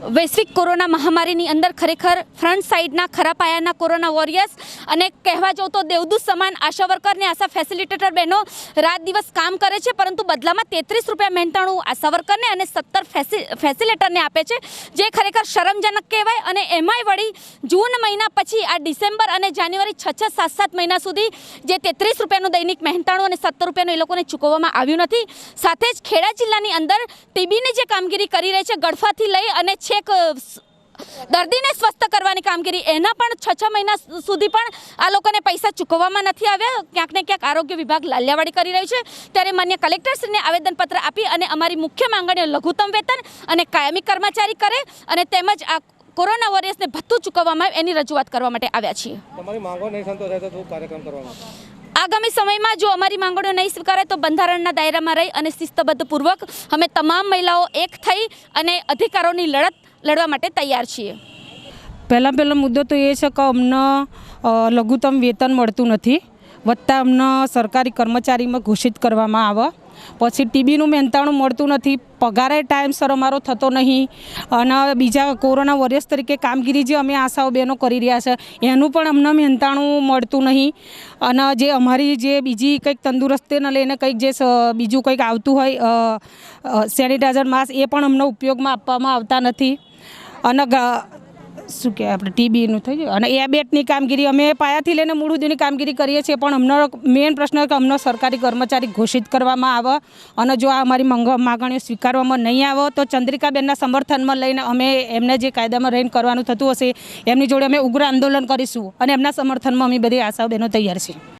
વૈશ્વિક કોરોના મહામારીની અંદર ખરેખર ફ્રન્ટ સાઈડના ખરા પાયાના કોરોના વોરિયર્સ અને કહેવા જાઉં તો દેવદૂત સમાન આશા વર્કર ને આશા ફેસિલિટેટર બહેનો રાત દિવસ કામ કરે છે, પરંતુ બદલામાં તેત્રીસ રૂપિયા મહેનતાણું આશા વર્કરને અને સત્તર ફેસિલેટરને આપે છે, જે ખરેખર શરમજનક કહેવાય અને એમાંય વળી જૂન મહિના પછી આ ડિસેમ્બર અને જાન્યુઆરી છ છ સાત સાત મહિના સુધી જે તેત્રીસ રૂપિયાનું દૈનિક મહેનતાણું અને સત્તર રૂપિયાનું એ લોકોને ચૂકવવામાં આવ્યું નથી. સાથે જ ખેડા જિલ્લાની અંદર ટીબીની જે કામગીરી કરી રહી છે ગળફાથી લઈ અને છેક દર્દીને સ્વસ્થ કરવાની કામગીરી? એના પણ છ છ મહિના સુધી પણ આ લોકોને પૈસા ચૂકવવામાં નથી આવ્યા. ક્યાંક ને ક્યાંક આરોગ્ય વિભાગ લાલ્યાવાડી કરી રહ્યું છે. ત્યારે માન્ય કલેક્ટરશ્રીને આવેદનપત્ર આપી અને અમારી મુખ્ય માંગણીઓ લઘુત્તમ વેતન અને કાયમી કર્મચારી કરે અને તેમજ આ કોરોના વોરિયર્સને ભથ્થું ચૂકવવામાં એની રજૂઆત કરવા માટે આવ્યા છીએ. આગામી સમયમાં જો અમારી માંગણીઓ નહીં સ્વીકારાય તો બંધારણના દાયરામાં રહી અને શિસ્તબદ્ધ પૂર્વક અમે તમામ મહિલાઓ એક થઈ અને અધિકારોની લડત લડવા માટે તૈયાર છીએ. પહેલાં પહેલો મુદ્દો તો એ છે કે અમને લઘુત્તમ વેતન મળતું નથી. વત્તા અમને સરકારી કર્મચારીમાં ઘોષિત કરવામાં આવે. પછી ટીબીનું મહેનતાણું મળતું નથી. પગારે ટાઈમસર અમારો થતો નહીં. અને બીજા કોરોના વોરિયર્સ તરીકે કામગીરી જે અમે આશાઓ બહેનો કરી રહ્યા છે, એનું પણ અમને મહેનતાણું મળતું નહીં. અને જે અમારી જે બીજી કંઈક તંદુરસ્તીને લઈને કંઈક જે બીજું કંઈક આવતું હોય સેનિટાઈઝર માસ્ક એ પણ અમને ઉપયોગમાં આપવામાં આવતા નથી. અને શું કહેવાય, આપણે ટીબીનું થઈ ગયું. અને એ બેટની કામગીરી અમે પાયાથી લઈને મૂળુદીની કામગીરી કરીએ છીએ, પણ અમનો મેઇન પ્રશ્ન કે અમને સરકારી કર્મચારી ઘોષિત કરવામાં આવે અને જો આ અમારી મંગ, માગણીઓ સ્વીકારવામાં નહીં આવે, તો ચંદ્રિકાબેનના સમર્થનમાં લઈને અમે એમને જે કાયદામાં રહીને કરવાનું થતું હશે, એમની જોડે અમે ઉગ્ર આંદોલન કરીશું અને એમના સમર્થનમાં અમે બધી આશાઓ બહેનો તૈયાર છીએ.